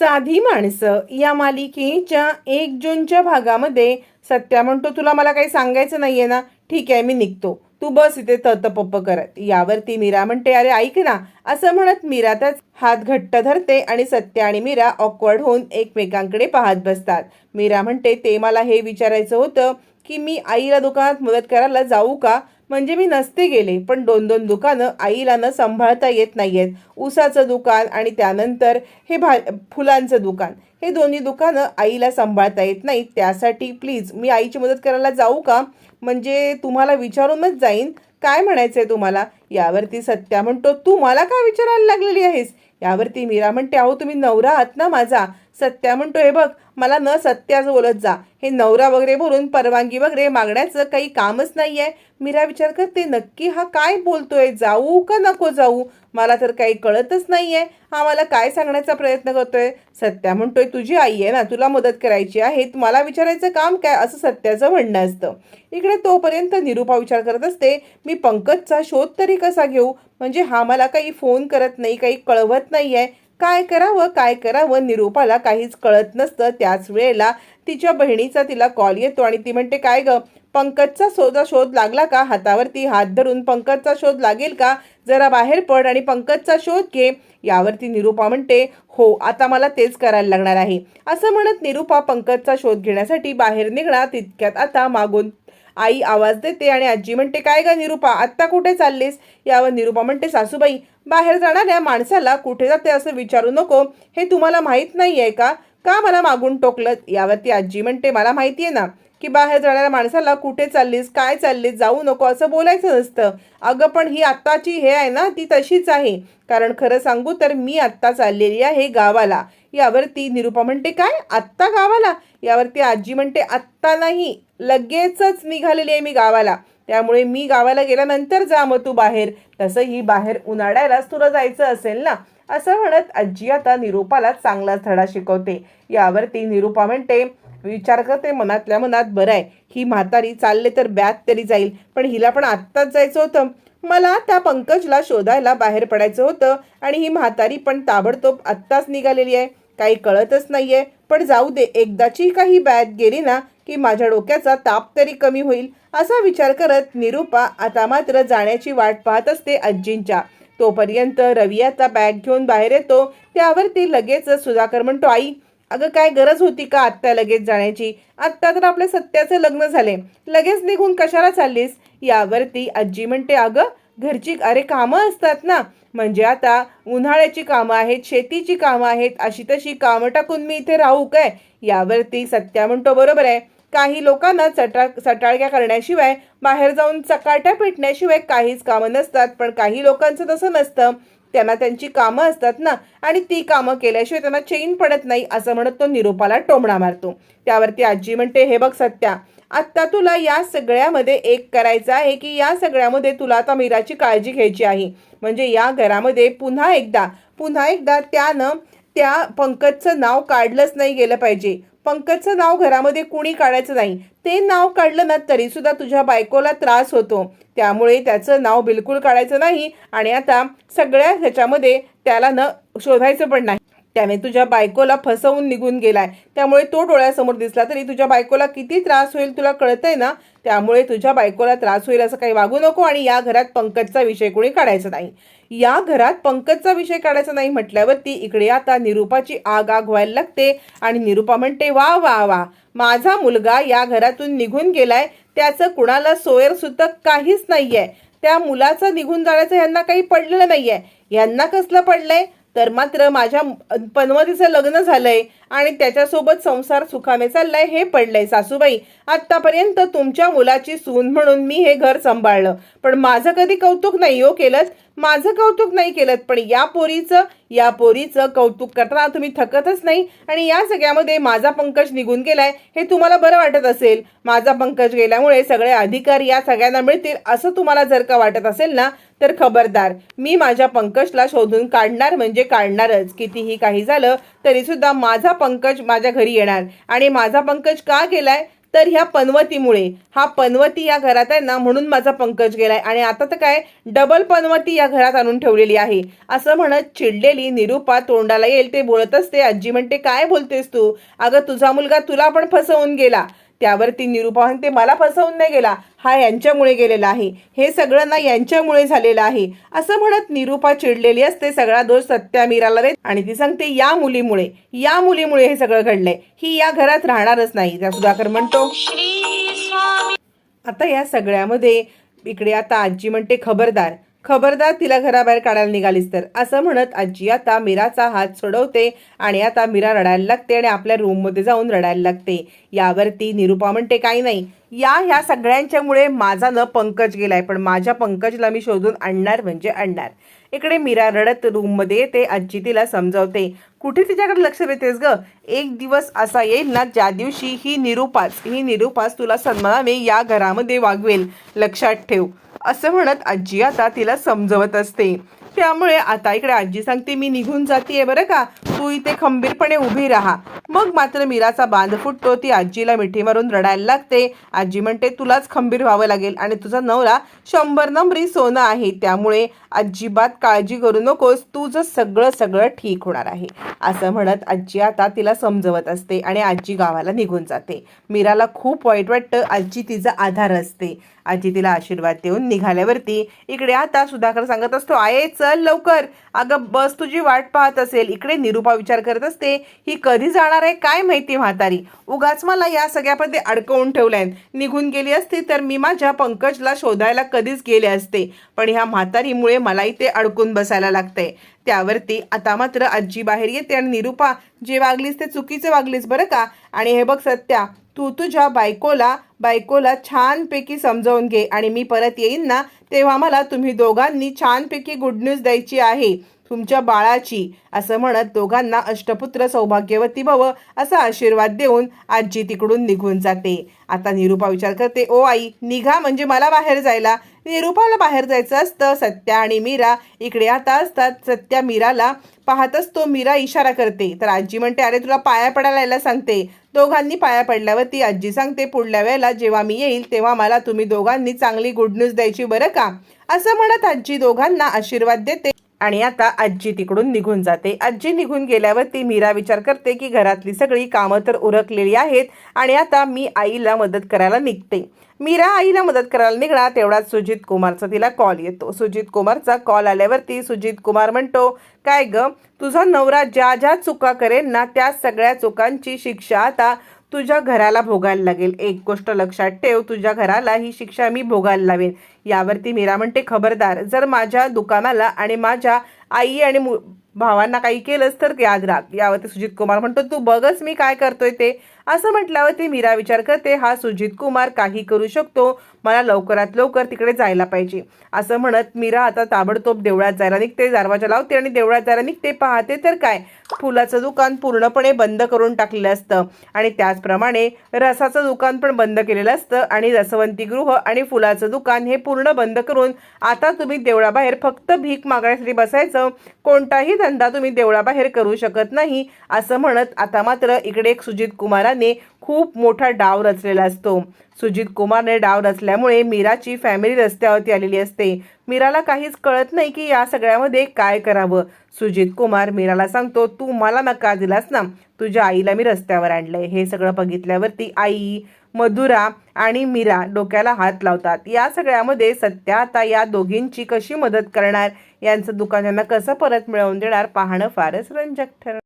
साधी माणसं या मालिकेच्या एक जूनच्या भागामध्ये सत्या म्हणतो तुला मला काही सांगायचं नाहीये ना. ठीक आहे मी निघतो. तू बस इथे ततपप्प करत. यावरती मीरा म्हणते अरे ऐक ना. असं म्हणत मीरा त्याच हात घट्ट धरते आणि सत्या आणि मीरा ऑकवर्ड होऊन एकमेकांकडे पाहत बसतात. मीरा म्हणते ते मला हे विचारायचं होतं की मी आईला दुकानात मदत करायला जाऊ का? म्हणजे मी नसते गेले पण दोन दोन दुकानं आईला न सांभाळता येत नाही आहेत ऊसाचं दुकान आणि त्यानंतर हे भा फुलांचं दुकान. हे दोन्ही दुकानं आईला सांभाळता येत नाहीत. त्यासाठी प्लीज मी आईची मदत करायला जाऊ का? म्हणजे तुम्हाला विचारूनच जाईन. काय म्हणायचं आहे तुम्हाला? यावरती सत्या म्हणतो तू मला का विचारायला लागलेली आहेस? यावरती मीरा म्हणते अहो तुम्ही नवरा आहात ना माझा. सत्या म्हणतो हे बघ मला न सत्याचं बोलत जा. हे नवरा वगैरे बोलून परवानगी वगैरे मागण्याचं काही कामच नाही आहे मीरा विचार करते नक्की हा काय बोलतोय? जाऊ का नको जाऊ? मला तर काही कळतच नाही आहे हा मला काय सांगण्याचा प्रयत्न करतोय? सत्या म्हणतोय तुझी आई आहे ना तुला मदत करायची आहे. मला विचारायचं काम काय? असं सत्याचं म्हणणं असतं. इकडे तोपर्यंत निरूपा विचार करत असते मी पंकजचा शोध तरी कसा घेऊ? म्हणजे हा मला काही फोन करत नाही काही कळवत नाही आहे काय करावं काय करावं निरूपाला काहीच कळत नसतं. त्याच वेळेला तिच्या बहिणीचा तिला कॉल येतो आणि ती म्हणते काय ग पंकजचा शोधा शोध लागला का? हातावरती हात धरून पंकजचा शोध लागेल का? जरा बाहेर पड आणि पंकजचा शोध घे. यावरती निरूपा म्हणते हो आता मला तेच करायला लागणार आहे. असं म्हणत निरूपा पंकजचा शोध घेण्यासाठी बाहेर निघणार. तितक्यात आता मागून आई आवाज देते आणि आजी म्हणते काय ग निरूपा आत्ता कुठे चाललीस? यावर निरूपा म्हणते सासूबाई बाहेर जाणाऱ्या माणसाला कुठे जाते असं विचारू नको. हे तुम्हाला माहीत नाही आहे का? का मला मागून टोकलं? यावरती आजी म्हणते मला माहिती आहे ना की बाहेर जाणाऱ्या माणसाला कुठे चाललीस काय चाललीस जाऊ नको असं बोलायचं नसतं. अगं पण ही आत्ताची हे आहे ना ती तशीच आहे. कारण खरं सांगू तर मी आत्ता चाललेली आहे गावाला. यावरती निरूपा म्हणते काय? आत्ता गावाला? यावरती आजी म्हणते आत्ता नाही. लगेचच निघालेली आहे मी गावाला. त्यामुळे मी गावाला गेल्यानंतर जा मग तू बाहेर. तसं ही बाहेर उन्हाळ्यालाच तुला जायचं असेल ना? असं म्हणत आजी आता निरूपाला चांगलाच धडा शिकवते. यावरती निरूपा म्हणते विचार करते मनातल्या मनात बरं आहे. ही म्हातारी चालले तर बॅत तरी जाईल. पण हिला पण आत्ताच जायचं होतं. मला त्या पंकजला शोधायला बाहेर पडायचं होतं आणि ही म्हातारी पण ताबडतोब आत्ताच निघालेली आहे. काही कळतच नाहीये. पण जाऊ दे एकदाची काही बॅग गेली ना की माझ्या डोक्याचा ताप तरी कमी होईल असा विचार करत निरूपा आता मात्र जाण्याची वाट पाहत असते आजींच्या. तोपर्यंत रवी आता बॅग घेऊन बाहेर येतो. त्यावरती लगेच सुधाकर म्हणतो आई अगं काय गरज होती का आत्ता लगेच जाण्याची? आत्ता तर आपल्या सत्याचं लग्न झाले. लगेच निघून कशाला चाललीस? यावरती आजी म्हणते अगं घरची अरे कामं असतात ना. म्हणजे आता उन्हाळ्याची कामं आहेत शेतीची कामं आहेत अशी तशी कामं टाकून मी इथे राहू काय? यावरती सत्या म्हणतो बरोबर आहे. काही लोकांना चटा चटाळक्या करण्याशिवाय बाहेर जाऊन चकाट्या पेटण्याशिवाय काहीच कामं नसतात. पण काही लोकांचं तसं नसतं. त्यांना त्यांची कामं असतात ना. आणि ती कामं केल्याशिवाय त्यांना चेन पडत नाही असं म्हणत तो निरोपाला टोमणा मारतो. त्यावरती आजी म्हणते हे बघ सत्या आत्ता तुला या सगळ्यामध्ये एक करायचं आहे की या सगळ्यामध्ये तुला आता मीराची काळजी घ्यायची आहे. म्हणजे या घरामध्ये पुन्हा एकदा पुन्हा एकदा त्यानं त्या पंकजचं नाव काढलंच नाही गेलं पाहिजे. पंकजचं नाव घरामध्ये कुणी काढायचं नाही. ते नाव काढलं ना तरीसुद्धा तुझ्या बायकोला त्रास होतो. त्यामुळे त्याचं नाव बिलकुल काढायचं नाही आणि आता सगळ्या ह्याच्यामध्ये त्याला न शोधायचं पण नाही. त्याने तुझ्या बायकोला फसवून निघून गेलाय. त्यामुळे तो डोळ्यासमोर दिसला तरी तुझ्या बायकोला किती त्रास होईल तुला कळतंय ना? त्यामुळे तुझ्या बायकोला त्रास होईल असं काही वागू नको आणि या घरात पंकजचा विषय कोणी काढायचा नाही. या घरात पंकजचा विषय काढायचा नाही म्हटल्यावरती इकडे आता निरूपाची आग आग व्हायला लागते आणि निरूपा म्हणते वा वा वा माझा मुलगा या घरातून निघून गेलाय. त्याचं कुणाला सोयर सुद्धा काहीच नाहीये. त्या मुलाचं निघून जाण्याचं यांना काही पडलेलं नाहीये. यांना कसलं पडलंय? तर मात्र माझ्या पनवतीचं लग्न झालंय. आणि त्याच्यासोबत संसार सुखाने चाललाय हे पडलंय सासूबाई. आतापर्यंत तुमच्या मुलाची सून म्हणून मी हे घर सांभाळलं. पण माझं कधी कौतुक नाही हो केलं माझं कौतुक नाही केलं पण या पोरीचं या पोरीचं कौतुक करताना तुम्ही थकतच नाही. आणि या सगळ्यामध्ये माझा पंकज निघून गेलाय हे तुम्हाला बरं वाटत असेल. माझा पंकज गेल्यामुळे सगळे अधिकार या सगळ्यांना मिळतील असं तुम्हाला जर का वाटत असेल ना तर खबरदार. मी माझ्या पंकजला शोधून काढणार म्हणजे काढणारच. कितीही काही झालं तरी सुद्धा माझा पंकज माझ्या घरी येणार. आणि माझा पंकज का गेलाय? तर ह्या पनवतीमुळे. हा पनवती या घरात आहे ना म्हणून माझा पंकज गेलाय. आणि आता तर काय? डबल पनवती या घरात आणून ठेवलेली आहे. असं म्हणत चिडलेली निरूपा तोंडाला येईल ते बोलत असते. आजी म्हणते काय बोलतेस तू? अगं तुझा मुलगा तुला पण फसवून गेला. त्यावरती निरूपा म्हणते मला फसवून नाही गेला. हा यांच्यामुळे गेलेला आहे. हे सगळं ना यांच्यामुळे झालेलं आहे. असं म्हणत निरूपा चिडलेली असते. सगळा दोष सत्या मीराला देत आणि ती सांगते या मुलीमुळे या मुलीमुळे हे सगळं घडलंय. ही या घरात राहणारच नाही. त्या सुधाकर म्हणतो. आता या सगळ्यामध्ये इकडे आता आजी म्हणते खबरदार. खबरदार तिला घराबाहेर काढायला निघालीस तर? असं म्हणत आजी आता मीराचा हात सोडवते आणि आता मीरा रडायला लागते आणि आपल्या रूममध्ये जाऊन रडायला लागते. यावरती निरुपा म्हणते काही नाही. या ह्या सगळ्यांच्यामुळे माझा न पंकज गेलाय. पण माझ्या पंकजला मी शोधून आणणार म्हणजे आणणार. इकडे मीरा रडत रूममध्ये येते आजी तिला समजावते कुठे तिच्याकडे लक्ष देतेस ग? एक दिवस असा येईल ना ज्या दिवशी ही निरुपास ही निरुपास तुला सन्मानाने या घरामध्ये वागवेल. लक्षात ठेव. असं म्हणत आजी आता तिला समजवत असते. त्यामुळे आता इकडे आजी सांगते मी निघून जाते बरं का? तू इथे खंबीरपणे उभी राहा. मग मात्र मीराचा बांध फुटतो ती आजीला मिठी मारून रडायला लागते. आजी म्हणते तुलाच खंबीर व्हावं लागेल आणि तुझा नवरा शंभर नंबरी सोनं आहे. त्यामुळे अजिबात काळजी करू नकोस. तुझं सगळं सगळं ठीक होणार आहे. असं म्हणत आजी आता तिला समजवत असते आणि आजी गावाला निघून जाते. मीराला खूप वाईट वाटतं. आजी तिचा आधार असते. आजी तिला आशीर्वाद देऊन निघाल्यावरती इकडे आता सुधाकर सांगत असतो आये चल लवकर. अगं बस तुझी वाट पाहत असेल. इकडे निरूपा विचार करत असते ही कधी जाणार आहे काय माहिती म्हातारी? उगाच मला या सगळ्यामध्ये अडकवून ठेवलंय निघून गेली असती तर मी माझ्या पंकजला शोधायला कधीच गेले असते. पण ह्या म्हातारीमुळे मला इथे अडकून बसायला लागतंय. त्यावरती. आता मात्र आजी बाहेर येते आणि निरूपा जे वागलीस ते चुकीचं वागलीस बरं का? आणि हे बघ सत्या तू तुझ्या बायकोला बायकोला छानपैकी समजावून घे आणि मी परत येईन ना तेव्हा मला तुम्ही दोघांनी छानपैकी गुड न्यूज द्यायची आहे. तुमच्या बाळाची असं म्हणत दोघांना अष्टपुत्र सौभाग्यवती भव असा आशीर्वाद देऊन आजी तिकडून निघून जाते. आता निरूपा विचार करते ओ आई निघा म्हणजे मला बाहेर जायला. निरूपाला बाहेर जायचं असतं सत्या आणि मीरा इकडे आता असतात. सत्या मीराला पाहतच तो मीरा इशारा करते. तर आजी म्हणते अरे तुला पाया पडायला यायला सांगते. दोघांनी पाया पडल्यावर ती आजी सांगते पुढल्या वेळेला जेव्हा मी येईल तेव्हा मला तुम्ही दोघांनी चांगली गुड न्यूज द्यायची बरं का? असं म्हणत आजी दोघांना आशीर्वाद देते. आणि आता आजी तिकडून निघून जाते. आजी निघून गेल्यावर ती मीरा विचार करते की घरातली सगळी कामं तर उरकलेली आहेत आणि आता मी आईला मदत करायला निघते. मीरा आईला मदत करायला निघणार तेवढाच सुजित कुमारचा तिला कॉल येतो. सुजित कुमारचा कॉल आल्यावरती सुजित कुमार म्हणतो काय ग तुझा नवरा ज्या ज्या चुका करेल ना त्या सगळ्या चुकांची शिक्षा आता तुझ्या घराला भोगायला लागेल. एक गोष्ट लक्षात ठेव तुझ्या घराला ही शिक्षा मी भोगायला लावेन. यावरती मीरा म्हणते खबरदार जर माझ्या दुकानाला आणि माझ्या आई आणि मु भावांना काही केलंच तर याद राग यावरती सुजित कुमार म्हणतो तू बघच मी काय करतोय ते. असं म्हटल्यावरती मीरा विचार करते हा सुजित कुमार काही करू शकतो? मला लवकरात लवकर तिकडे जायला पाहिजे. असं म्हणत मीरा आता ताबडतोब देवळात जायला निघते दरवाजा लावते आणि देवळात जायला निघते. पाहते तर काय? फुलाचं दुकान पूर्णपणे बंद करून टाकलेलं असतं आणि त्याचप्रमाणे रसाचं दुकान पण बंद केलेलं असतं आणि रसवंतीगृह आणि फुलाचं दुकान हे पूर्ण बंद करून आता तुम्ही देवळाबाहेर फक्त भीक मागण्यासाठी बसायचं कोणताही धंदा तुम्ही देवळाबाहेर करू शकत नाही असं म्हणत आता मात्र इकडे सुजित कुमाराने खूप मोठा डाव रचलेला असतो. सुजित कुमारने डाव रचल्यामुळे मीराची फॅमिली रस्त्यावरती आलेली असते. मीराला काहीच कळत नाही की या सगळ्यामध्ये काय करावं. सुजित कुमार मीराला सांगतो तू मला नकार दिलास ना. तुझ्या आईला मी रस्त्यावर आणलंय. हे सगळं बघितल्यावरती आई मधुरा आणि मीरा डोक्याला हात लावतात. या सगळ्यामध्ये सत्या आता या दोघींची कशी मदत करणार? यांचं दुकान यांना कसं परत मिळवून देणार? पाहणं फारच रंजक ठरणार